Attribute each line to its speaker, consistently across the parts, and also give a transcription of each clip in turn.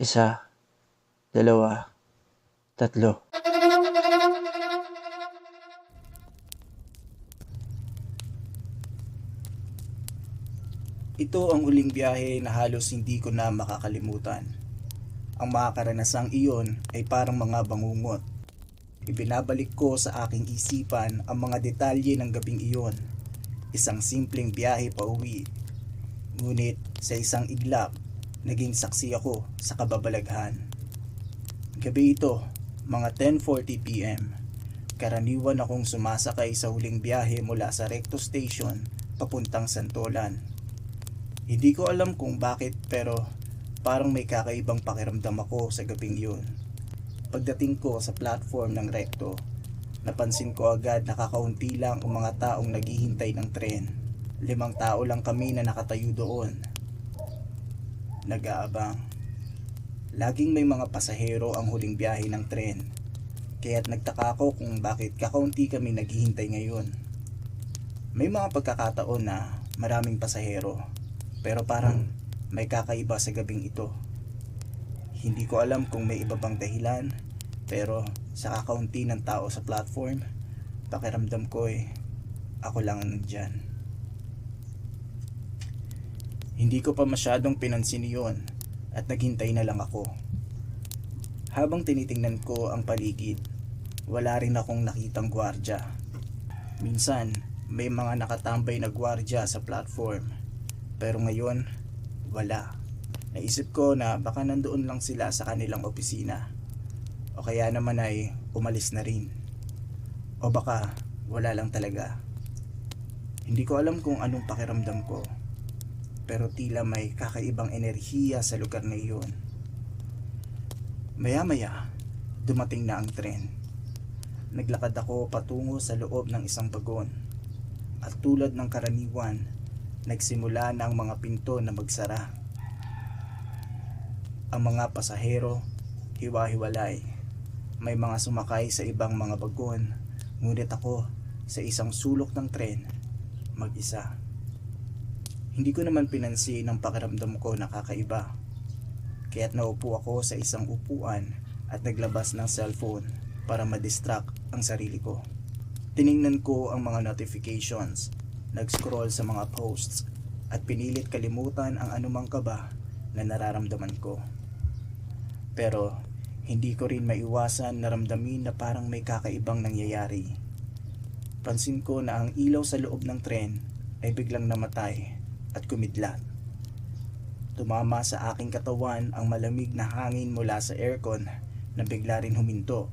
Speaker 1: Isa, dalawa, tatlo.
Speaker 2: Ito ang huling biyahe na halos hindi ko na makakalimutan. Ang mga karanasang iyon ay parang mga bangungot. Ibinabalik ko sa aking isipan ang mga detalye ng gabing iyon. Isang simpleng biyahe pa uwi. Ngunit sa isang iglap, naging saksi ako sa kababalaghan. Gabi ito, mga 10.40pm. Karaniwan akong sumasakay sa huling biyahe mula sa Recto Station papuntang Santolan. Hindi ko alam kung bakit pero parang may kakaibang pakiramdam ako sa gabing yun. Pagdating ko sa platform ng Recto, napansin ko agad na kakaunti lang ang mga taong naghihintay ng tren. Limang tao lang kami na nakatayo doon. Nag-aabang. Laging may mga pasahero ang huling biyahe ng tren. Kaya't nagtaka ako kung bakit kakaunti kami naghihintay ngayon. May mga pagkakataon na maraming pasahero pero parang may kakaiba sa gabing ito. Hindi ko alam kung may iba bang dahilan, pero sa kakaunti ng tao sa platform, pakiramdam ko eh, ako lang ang nandyan. Hindi ko pa masyadong pinansin yun at naghintay na lang ako. Habang tinitingnan ko ang paligid, wala rin akong nakitang gwardya. Minsan, may mga nakatambay na gwardya sa platform pero ngayon, wala. Naisip ko na baka nandoon lang sila sa kanilang opisina. O kaya naman ay umalis na rin. O baka wala lang talaga. Hindi ko alam kung anong pakiramdam ko. Pero tila may kakaibang enerhiya sa lugar na iyon. Maya-maya, dumating na ang tren. Naglakad ako patungo sa loob ng isang bagon. At tulad ng karaniwan, nagsimula na ang mga pinto na magsara. Ang mga pasahero, hiwa-hiwalay. May mga sumakay sa ibang mga bagon, ngunit ako sa isang sulok ng tren, mag-isa. Hindi ko naman pinansin ang pakiramdam ko na kakaiba. Kaya't naupo ako sa isang upuan at naglabas ng cellphone para madistract ang sarili ko. Tiningnan ko ang mga notifications nag-scroll sa mga posts at pinilit kalimutan ang anumang kaba na nararamdaman ko. Pero hindi ko rin maiwasan na ramdamin na parang may kakaibang nangyayari. Pansin ko na ang ilaw sa loob ng tren ay biglang namatay at kumidlat. Tumama sa aking katawan ang malamig na hangin mula sa aircon na bigla rin huminto.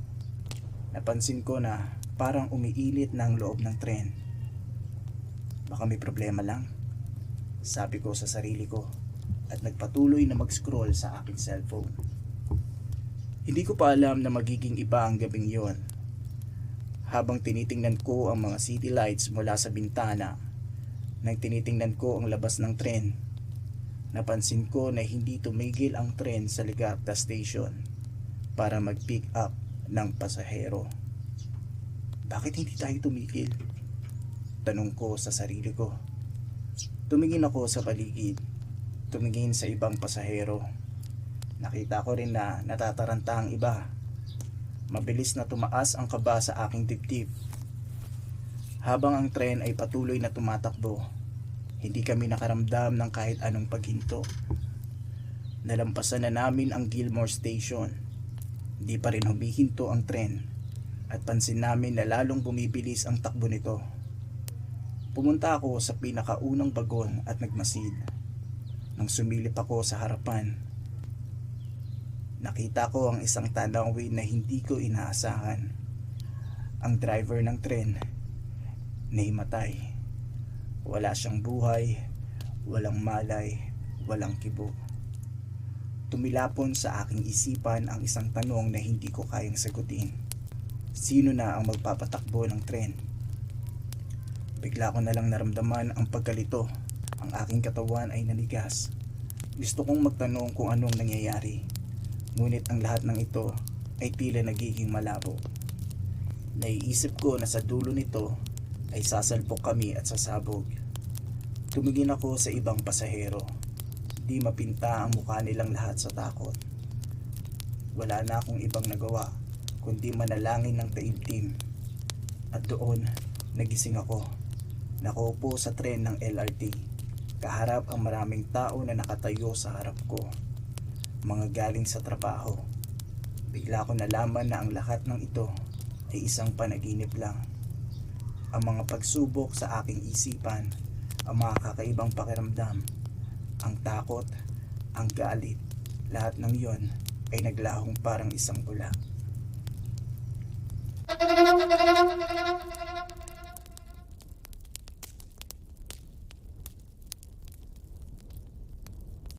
Speaker 2: Napansin ko na parang umiilit na loob ng tren Baka may problema lang. Sabi ko sa sarili ko at nagpatuloy na mag-scroll sa aking cellphone. Hindi ko pa alam na magiging iba ang gabing yon. Habang tinitingnan ko ang mga city lights mula sa bintana, nang tinitingnan ko ang labas ng tren, napansin ko na hindi tumigil ang tren sa Ligarda Station para mag-pick up ng pasahero. Bakit hindi tayo tumigil? Tanong ko sa sarili ko. Tumingin ako sa paligid. Tumingin sa ibang pasahero. Nakita ko rin na natataranta ang iba. Mabilis na tumaas ang kaba sa aking dibdib. Habang ang tren ay patuloy na tumatakbo, hindi kami nakaramdam ng kahit anong paghinto. Nalampasan na namin ang Gilmore Station. Hindi pa rin humihinto ang tren at pansin namin na lalong bumibilis ang takbo nito. Pumunta ako sa pinakaunang bagon at nagmasid. Nang sumilip ako sa harapan, nakita ko ang isang tanawin na hindi ko inaasahan. Ang driver ng tren, nahimatay. Wala siyang buhay, walang malay, walang kibo. Tumilapon sa aking isipan ang isang tanong na hindi ko kayang sagutin. Sino na ang magpapatakbo ng tren? Bigla ko na lang naramdaman ang pagkalito. Ang aking katawan ay nanigas. Gusto kong magtanong kung anong nangyayari. Ngunit ang lahat ng ito ay tila nagiging malabo. Naiisip ko na sa dulo nito ay sasalpok kami at sasabog. Tumingin ako sa ibang pasahero. Di mapinta ang mukha nilang lahat sa takot. wala na akong ibang nagawa kundi manalangin ng taimtim. At doon, nagising ako. Nakaupo sa tren ng LRT. Kaharap ang maraming tao na nakatayo sa harap ko. Mga galing sa trabaho. Bigla ko nalaman na ang lahat ng ito ay isang panaginip lang. Ang mga pagsubok sa aking isipan, ang mga kakaibang pakiramdam, ang takot, ang galit, lahat ng yon ay naglahong parang isang ula.